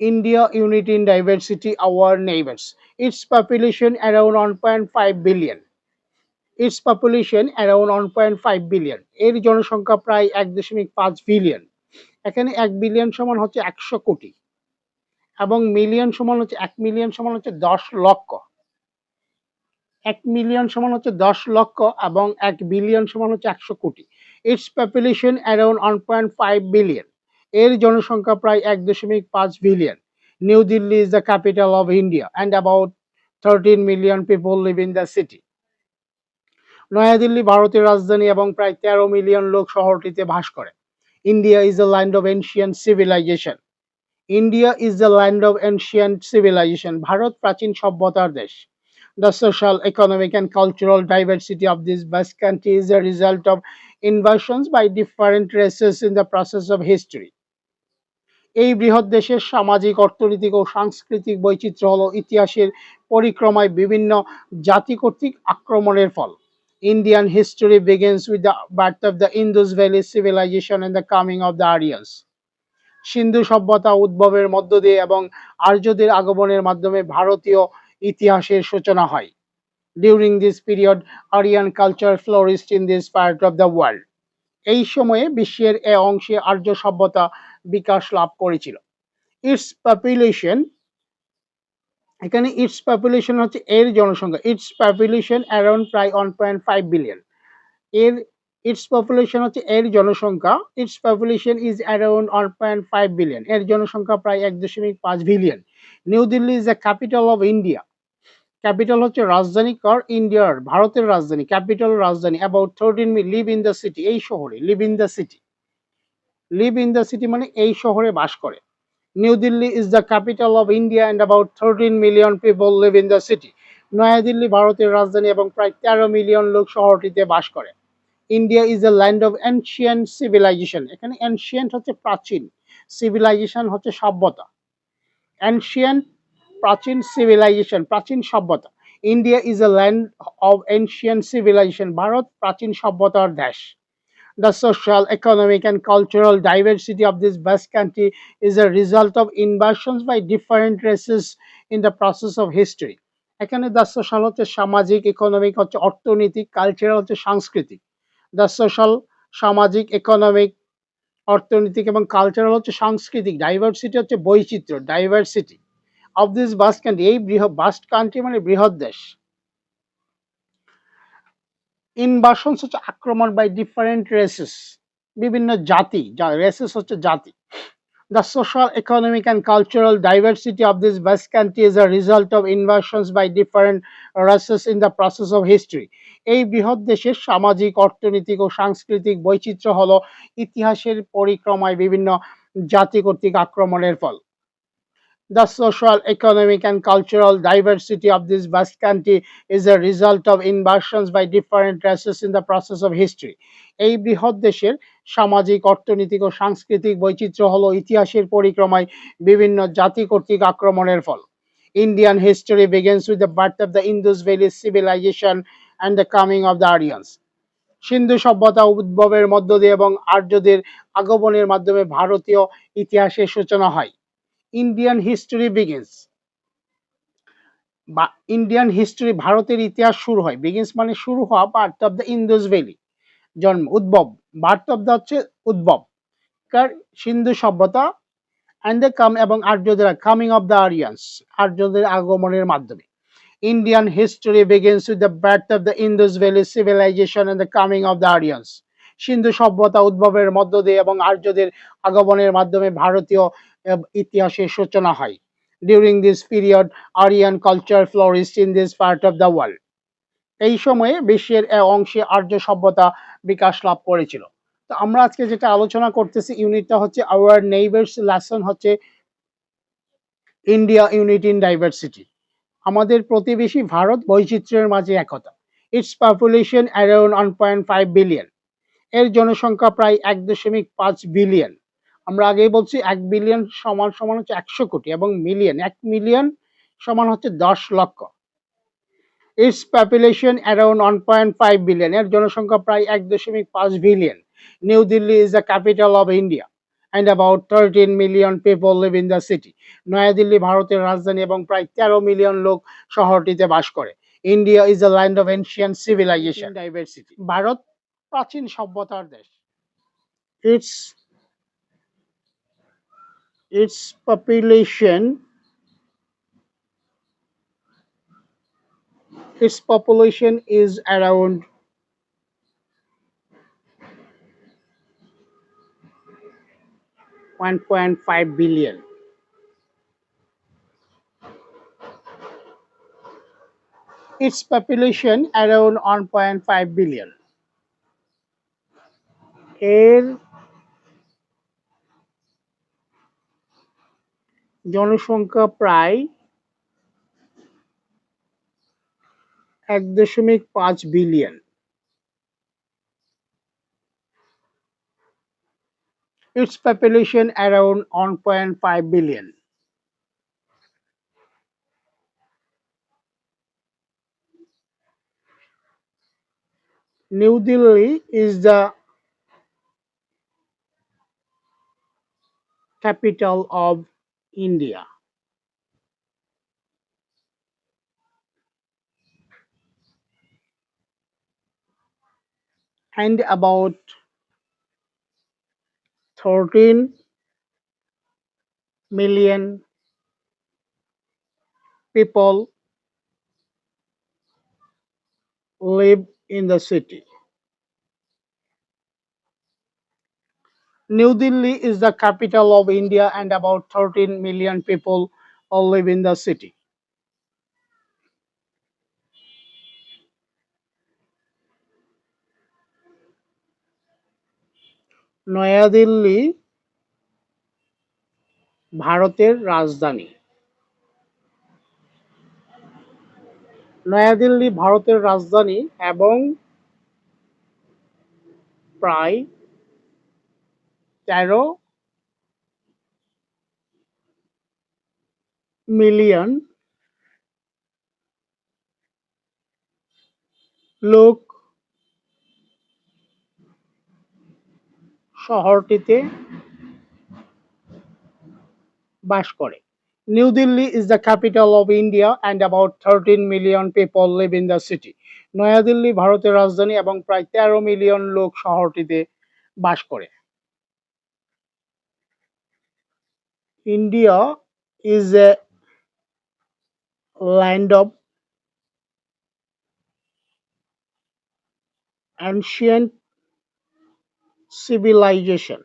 India Unity in Diversity, our neighbors. Its population around 1.5 billion. Its population around 1.5 billion. এর জনসংখ্যা প্রায় এক দশমিক পাঁচ বিলিয়ন এখানে এক বিলিয়ন সমান হচ্ছে একশো কোটি এবং মিলিয়ন সমান হচ্ছে এক মিলিয়ন সমান হচ্ছে দশ লক্ষ এক মিলিয়ন সমান হচ্ছে দশ লক্ষ এবং এক বিলিয়ন সমান হচ্ছে একশো crore its population around one point five billion এর জনসংখ্যা প্রায় এক দশমিক পাঁচ billion. New Delhi is the capital of India and about thirteen million people live in the city Nayadilli ভারতের রাজধানী এবং প্রায় তেরো মিলিয়ন লোক শহরটিতে বাস করে। India is the land of ancient civilization India is the land of ancient civilization Bharat প্রাচীন সভ্যতার দেশ। The social, economic, and cultural diversity of this vast country is a result of invasions by different races in the process of history. এই বৃহৎ দেশের সামাজিক, অর্থনৈতিক ও সাংস্কৃতিক বৈচিত্র্য হল ইতিহাসের পরিক্রমায় বিভিন্ন জাতি কর্তৃক আক্রমণের ফল। Indian history begins with the birth of the Indus valley civilization and the coming of the Aryans Sindhu সভ্যতা উদ্ভবের মধ্য দিয়ে এবং আর্যদের আগমনের মাধ্যমে ভারতীয় ইতিহাসের সূচনা হয়। During this period Aryan culture flourished in this part of the world এই সময়ে বিশ্বের এ অংশে আর্য সভ্যতা বিকাশ লাভ করেছিল। ইটস পপুলেশন এখানে ইটস পপুলেশন হচ্ছে এর জনসংখ্যা। ইটস পপুলেশন অ্যারাউন্ড প্রায় ওয়ান পয়েন্ট ফাইভ বিলিয়ন এর ইটস পপুলেশন হচ্ছে এর জনসংখ্যা। Its population is around one point five billion এর জনসংখ্যা প্রায় এক দশমিক পাঁচ billion New Delhi is the capital of India capital হচ্ছে রাজধানী কর ইন্ডিয়ার ভারতের রাজধানী। ক্যাপিটাল রাজধানী about thirteen live in the city এই শহরে live in the city live in the city মানে এই শহরে বাস করে। New Delhi is the capital of India and about thirteen million people live in the city Nayadilli ভারতের রাজধানী এবং প্রায় তেরো মিলিয়ন লোক শহরটিতে বাস করে। India is a land of ancient civilization এখানে এনশিয়েন্ট হচ্ছে প্রাচীন। সিভিলাইজেশন হচ্ছে সভ্যতা। এনশিয়েন্ট প্রাচীন সিভিলাইজেশন প্রাচীন সভ্যতা। India is a land of ancient civilization Bharat প্রাচীন সভ্যতার দেশ। The social, economic, and cultural diversity of this vast country is a result of invasions by different races in the process of history. এখানে the social হচ্ছে সামাজিক economic হচ্ছে অর্থনৈতিক cultural হচ্ছে সাংস্কৃতিক। দ্য সোশ্যাল সামাজিক ইকোনমিক অর্থনৈতিক এবং কালচারাল হচ্ছে সাংস্কৃতিক। ডাইভার্সিটি হচ্ছে বৈচিত্র্য diversity of this vast country এই বৃহৎ বাস্ট কান্ট্রি মানে বৃহৎ দেশ। ইনভাশনস হচ্ছে আক্রমণ বাই ডিফারেন্ট রেসেস বিভিন্ন জাতি রেসেস হচ্ছে জাতি। The social economic and cultural diversity of this vast country is a result of invasions by different races in the process of history এই বৃহৎ দেশের সামাজিক, অর্থনৈতিক ও সাংস্কৃতিক বৈচিত্র্য হলো ইতিহাসের পরিক্রমায় বিভিন্ন জাতি কর্তৃক আক্রমণের ফল। The social, economic, and cultural diversity of this vast country is a result of inversions by different races in the process of history. এই বৃহৎ দেশের সামাজিক অর্থনৈতিক ও সাংস্কৃতিক বৈচিত্র্য হল ইতিহাসের পরিক্রমায় বিভিন্ন জাতি কর্তৃক আক্রমণের ফল। Indian history begins with the birth of the Indus valley civilization and the coming of the Aryans Sindhu সভ্যতা উদ্ভবের মধ্য দিয়ে এবং আর্যদের আগমনের মাধ্যমে ভারতীয় ইতিহাসের সূচনা হয়। ইন্ডিয়ান হিস্টোরি বিগিনস বা ইন্ডিয়ান হিস্টোরি ভারতের ইতিহাস শুরু হয়। বিগিনস মানে শুরু হওয়া birth of the Indus valley জন্ম, উদ্ভব। বার্থ অফ দ্য হচ্ছে উদ্ভব। কার, সিন্ধু সভ্যতা। অ্যান্ড দ্য কাম এবং আর্যদের কামিং অফ দ্য আরিয়ান্স আর্যদের আগমনের মাধ্যমে। Indian history begins with the birth of the Indus valley civilization and the coming of the Aryans Sindhu সভ্যতা উদ্ভবের মধ্য দিয়ে এবং আর্যদের আগমনের মাধ্যমে ভারতীয় ইতিহাসের সূচনা হয়। During this period Aryan culture flourished in this part of the world এই সময়ে বিশ্বের অংশে আর্য সভ্যতা বিকাশ লাভ করেছিল। তো আমরা আজকে যেটা আলোচনা করতেছি ইউনিটটা হচ্ছে আওয়ার নেইবার্স লেসন হচ্ছে ইন্ডিয়া ইউনিট ইন ডাইভার্সিটি আমাদের প্রতিবেশী ভারত বৈচিত্র্যের মাঝে একতা। Its population around one point five billion এর জনসংখ্যা প্রায় এক দশমিক পাঁচ বিলিয়ন আমরা আগেই বলছি এক বিলিয়ন সমান সমান হচ্ছে একশো কোটি এবং মিলিয়ন এক মিলিয়ন সমান হচ্ছে দশ lakh. Its population around one point five billion এর জনসংখ্যা প্রায় এক দশমিক পাঁচ billion New Delhi is the capital of India and about 13 million people live in the city. Nayadilli ভারতের রাজধানী এবং প্রায় তেরো মিলিয়ন লোক শহরটিতে বাস করে। India is a land of ancient civilization diversity Bharat প্রাচীন সভ্যতার দেশ। Its its population its population is around one point five billion. Its population around one point five billion. এর জনসংখ্যা প্রায় এক দশমিক পাঁচ billion its population around 1.5 billion. New Delhi is the capital of India. And about 13 million people live in the city. New Delhi is the capital of India and about 13 million people live in the city. Nayadilli ভারতের রাজধানী নয়াদিল্লি ভারতের রাজধানী এবং প্রায় তেরো million লোক শহরটিতে বাস করে। New Delhi is the capital of India and about thirteen million people live in the city Nayadilli ভারতের রাজধানী এবং প্রায় তেরো মিলিয়ন লোক শহরটিতে বাস করে। India is a land of ancient civilization.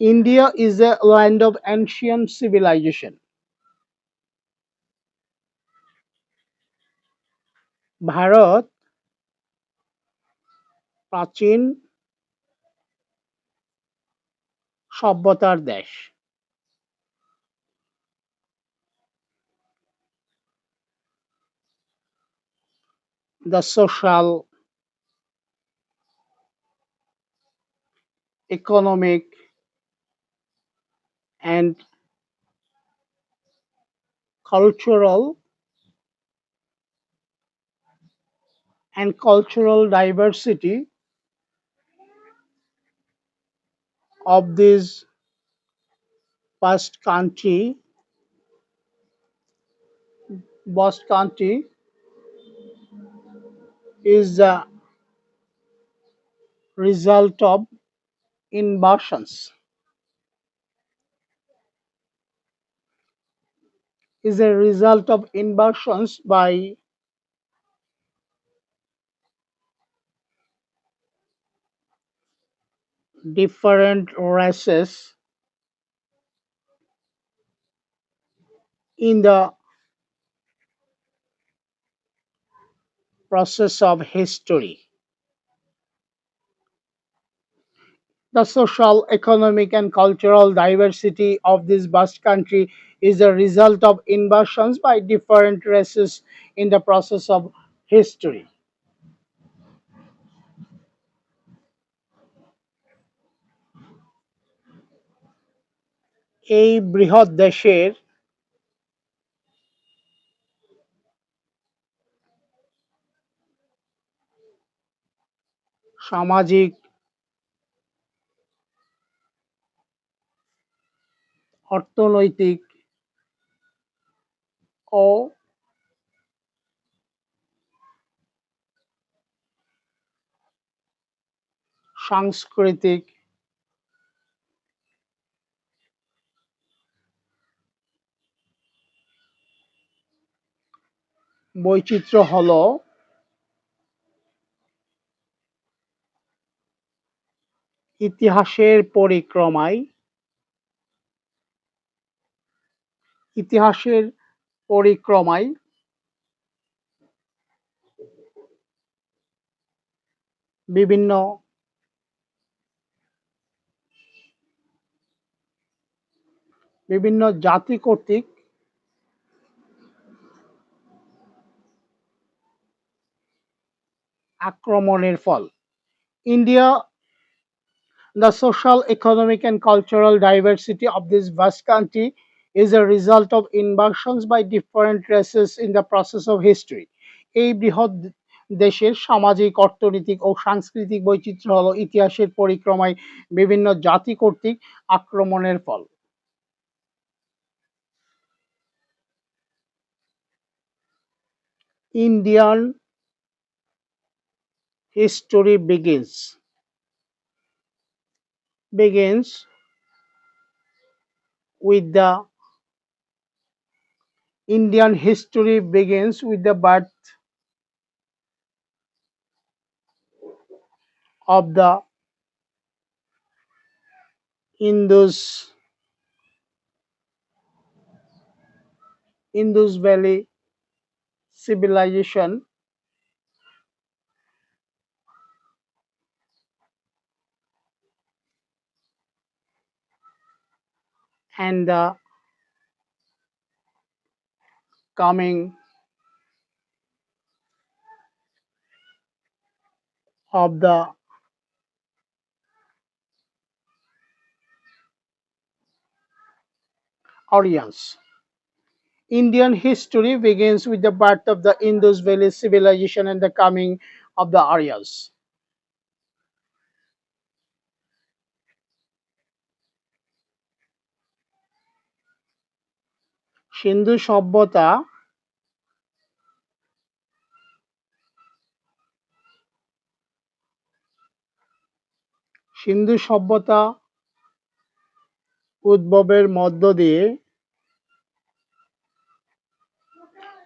India is a land of ancient civilization. Bharat প্রাচীন সভ্যতার দেশ the social, economic, and cultural and cultural diversity of this vast country vast country is the result of inversions. Is a result of inversions by different races in the process of history. The social, economic, and cultural diversity of this vast country is a result of invasions by different races in the process of history. এই বৃহৎ দেশের সামাজিক অর্থনৈতিক ও সাংস্কৃতিক বৈচিত্র্য হল ইতিহাসের পরিক্রমায় ইতিহাসের পরিক্রমায় বিভিন্ন বিভিন্ন জাতি কর্তৃক আক্রমণের ফল। India the social economic and cultural diversity of this vast country is a result of invasion by different races in the process of history এই বৃহৎ দেশের সামাজিক, অর্থনৈতিক ও সাংস্কৃতিক বৈচিত্র্য হল ইতিহাসের পরিক্রমায় বিভিন্ন জাতি কর্তৃক আক্রমণের ফল। Indian history begins. Begins with the Indian history begins with the birth of the Indus Indus Valley civilization and the coming of the Aryans. Indian history begins with the birth of the Indus Valley civilization and the coming of the Aryans. Sindhu সভ্যতা সিন্ধু সভ্যতা উদ্ভবের মধ্য দিয়ে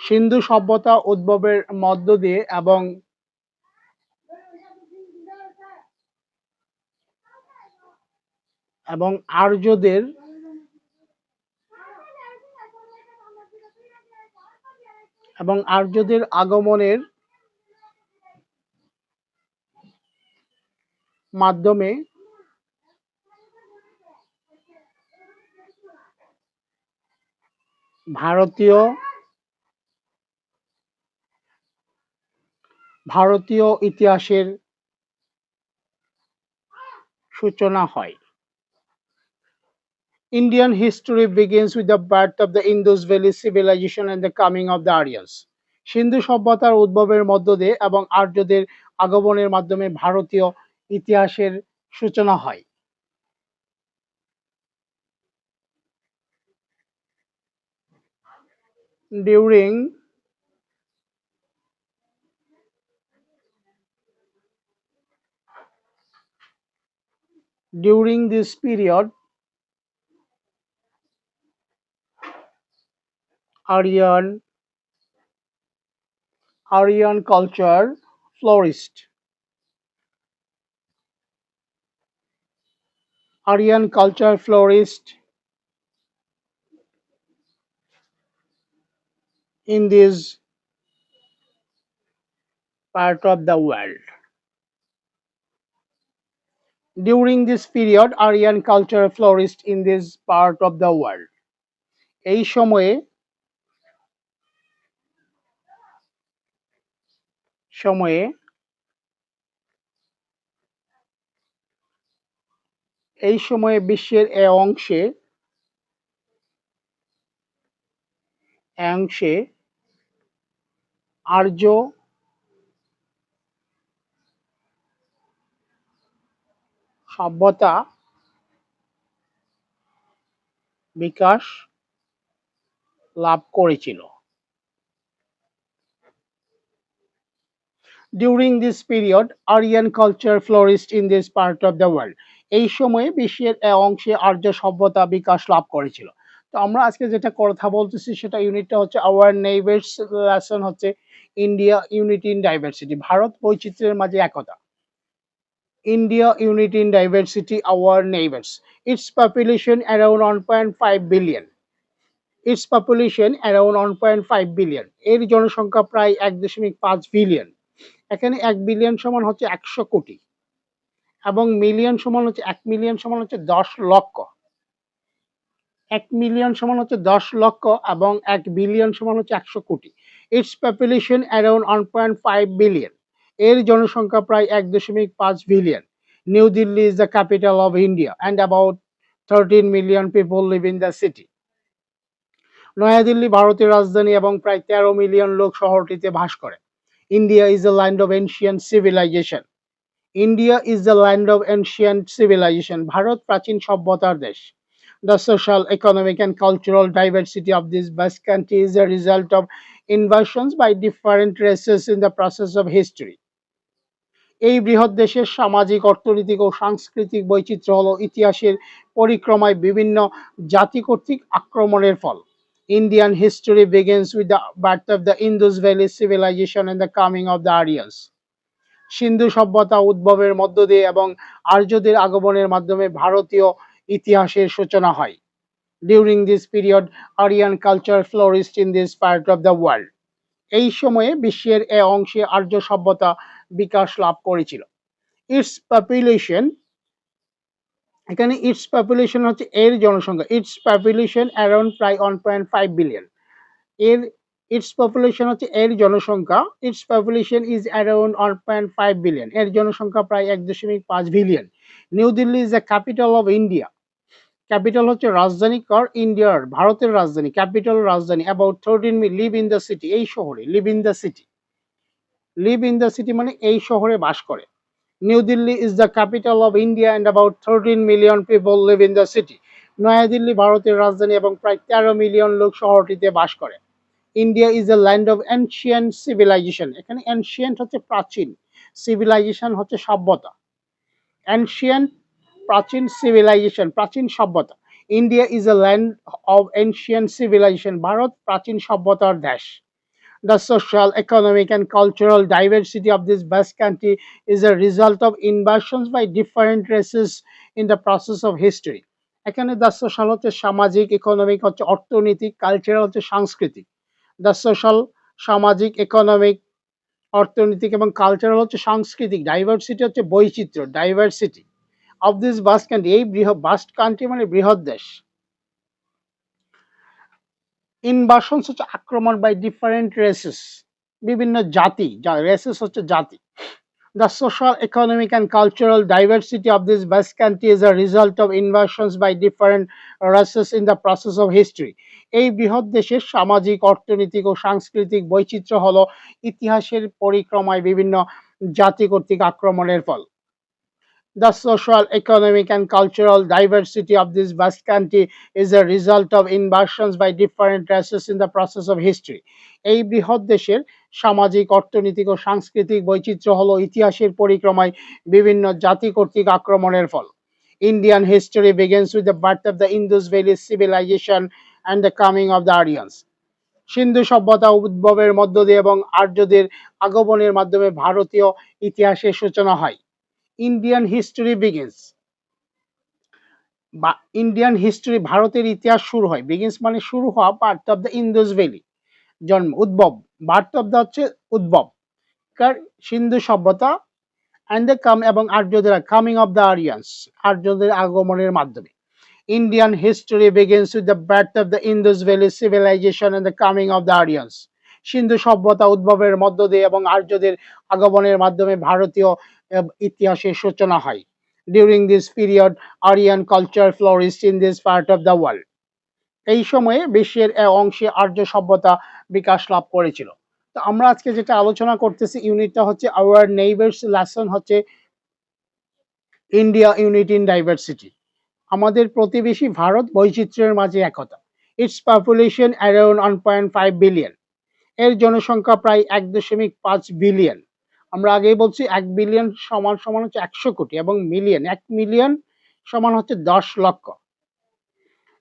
সিন্ধু সভ্যতা উদ্ভবের মধ্য দিয়ে এবং এবং আর্যদের এবং আর্যদের আগমনের মাধ্যমে ভারতীয় ভারতীয় ইতিহাসের সূচনা হয়। Indian history begins with the birth of the Indus Valley civilization and the coming of the Aryans. সিন্ধু সভ্যতার উদ্ভবের মধ্য দিয়ে এবং আর্যদের আগমনের মাধ্যমে ভারতীয় ইতিহাসের সূচনা হয় during during this period Aryan Aryan culture flourished. Aryan culture flourished in this part of the world. During this period, Aryan culture flourished in this part of the world. এই সময়ে সময়ে এই সময়ে বিশ্বের এ অংশে অংশে আর্য সভ্যতা বিকাশ লাভ করেছিল। During this period Aryan culture flourished in this part of the world এই সময়ে বিশ্বের অংশে আর্য সভ্যতা বিকাশ লাভ করেছিল। তো আমরা আজকে যেটা কথা বলতেছি, সেটা ইউনিটটা হচ্ছে আওয়ার নেইবার্স লেসন হচ্ছে India unity in diversity Bharat বৈচিত্র্যের মাঝে একতা। India unity in diversity our neighbours its population around one point five billion its population around one point five billion এর জনসংখ্যা প্রায় এক দশমিক পাঁচ বিলিয়ন এখানে এক বিলিয়ন সমান হচ্ছে একশো কোটি। এবং মিলিয়ন সমান হচ্ছে, এক মিলিয়ন সমান হচ্ছে দশ লক্ষ। এক মিলিয়ন সমান হচ্ছে দশ লক্ষ এবং এক বিলিয়ন সমান হচ্ছে একশো crore. Its population around one point five billion এর জনসংখ্যা প্রায় এক দশমিক পাঁচ billion New Delhi is the capital of India and about thirteen million people live in the city Nayadilli ভারতের রাজধানী এবং প্রায় তেরো মিলিয়ন লোক শহরটিতে বাস করে। India is the land of ancient civilization India is the land of ancient civilization Bharat প্রাচীন সভ্যতার দেশ The social, economic, and cultural diversity of this vast country is a result of invasions by different races in the process of history. এই বৃহৎ দেশের সামাজিক অর্থনৈতিক ও সাংস্কৃতিক বৈচিত্র্য হল ইতিহাসের পরিক্রমায় বিভিন্ন জাতি কর্তৃক আক্রমণের ফল। Indian history begins with the birth of the Indus valley civilization and the coming of the Aryans Sindhu সভ্যতা উদ্ভবের মধ্য দিয়ে এবং আর্যদের আগমনের মাধ্যমে ভারতীয় ইতিহাসের সূচনা হয়। During this period Aryan culture flourished in this part of the world এই সময়ে বিশ্বের এ অংশে আর্য সভ্যতা বিকাশ লাভ করেছিল। ইটস পপুলেশন এখানে ইটস পপুলেশন হচ্ছে এর জনসংখ্যা। ইটস পপুলেশন অ্যারাউন্ড প্রায় ওয়ান পয়েন্ট ফাইভ বিলিয়ন এর ইটস পপুলেশন হচ্ছে এর জনসংখ্যা। Its population is around one point five billion এর জনসংখ্যা প্রায় এক দশমিক পাঁচ billion New Delhi is the capital of India capital হচ্ছে রাজধানী কর ইন্ডিয়ার ভারতের রাজধানী। ক্যাপিটাল রাজধানী অ্যাবাউট থার্টিন মি লিভ ইন দ্য সিটি এই শহরে live in the city live in the city মানে এই শহরে বাস করে। New Delhi is the capital of India and about thirteen million people live in the city Nayadilli ভারতের রাজধানী এবং প্রায় তেরো মিলিয়ন লোক শহরটিতে বাস করে। India is the land of ancient civilization এখানে এনশিয়েন্ট হচ্ছে প্রাচীন। সিভিলাইজেশন হচ্ছে সভ্যতা। এনশিয়েন্ট প্রাচীন সিভিলাইজেশন প্রাচীন সভ্যতা। India is a land of ancient civilisation Bharat প্রাচীন সভ্যতার দেশ। The social, economic, and cultural diversity of this vast country is a result of invasions by different races in the process of history. এখানে the social হচ্ছে সামাজিক economic হচ্ছে অর্থনৈতিক cultural হচ্ছে সাংস্কৃতিক। দ্য সোশ্যাল সামাজিক ইকোনমিক অর্থনৈতিক এবং কালচারাল হচ্ছে সাংস্কৃতিক। ডাইভার্সিটি হচ্ছে বৈচিত্র্য diversity of this vast country এই বৃহৎ বাস্ট কান্ট্রি মানে বৃহৎ দেশ। ইনভার্সন হচ্ছে আক্রমণ বাই ডিফারেন্ট রেসেস বিভিন্ন জাতি রেসেস হচ্ছে জাতি। The social economic and cultural diversity of this vast country is a result of invasion by different races in the process of history এই বৃহৎ দেশের সামাজিক, অর্থনৈতিক ও সাংস্কৃতিক বৈচিত্র্য হল ইতিহাসের পরিক্রমায় বিভিন্ন জাতি কর্তৃক আক্রমণের ফল। The social, economic, and cultural diversity of this vast country is a result of invasions by different races in the process of history. এই বৃহৎ দেশের সামাজিক অর্থনৈতিক ও সাংস্কৃতিক বৈচিত্র্য হলো ইতিহাসের পরিক্রমায় বিভিন্ন জাতি কর্তৃক আক্রমণের ফল Indian history begins with the birth of the Indus Valley civilization and the coming of the Aryans. Sindhu সভ্যতা উদ্ভবের মধ্য দিয়ে এবং আর্যদের আগমনের মাধ্যমে ভারতীয় ইতিহাসের সূচনা হয় ইন্ডিয়ান হিস্টোরি বিগিনস বা ইন্ডিয়ান হিস্টোরি ভারতের ইতিহাস শুরু হয়। বিগিনস মানে শুরু হওয়া birth of the Indus valley জন্ম, উদ্ভব। বার্থ অফ দ্য হচ্ছে উদ্ভব। কার, সিন্ধু সভ্যতা অ্যান্ড দ্য কাম এবং আর্যদের কামিং অফ দ্য আরিয়ান্স আর্যদের আগমনের মাধ্যমে। Indian history begins with the birth of the Indus valley civilisation and the coming of the Aryans Sindhu সভ্যতা উদ্ভবের মধ্য দিয়ে এবং আর্যদের আগমনের মাধ্যমে ভারতীয় ইতিহাসের সূচনা হয়। During this period Aryan culture flourished in this part of the world এই সময়ে বিশ্বের অংশে আর্য সভ্যতা বিকাশ লাভ করেছিল। তো আমরা আজকে যেটা আলোচনা করতেছি, ইউনিটটা হচ্ছে আওয়ার নেইবার্স লেসন হচ্ছে ইন্ডিয়া ইউনিট ইন ডাইভার্সিটি আমাদের প্রতিবেশী ভারত বৈচিত্র্যের মাঝে একতা। Its population around one point five billion এর জনসংখ্যা প্রায় এক দশমিক পাঁচ বিলিয়ন আমরা আগেই বলছি এক বিলিয়ন সমান সমান হচ্ছে একশো কোটি এবং মিলিয়ন এক মিলিয়ন সমান হচ্ছে দশ লক্ষ।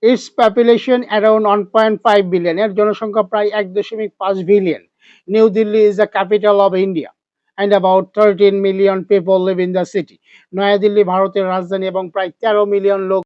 Its population around one point five billion এর জনসংখ্যা প্রায় এক দশমিক পাঁচ billion New Delhi is the capital of India and about thirteen million people live in the city New Delhi, ভারতের রাজধানী এবং প্রায় তেরো মিলিয়ন লোক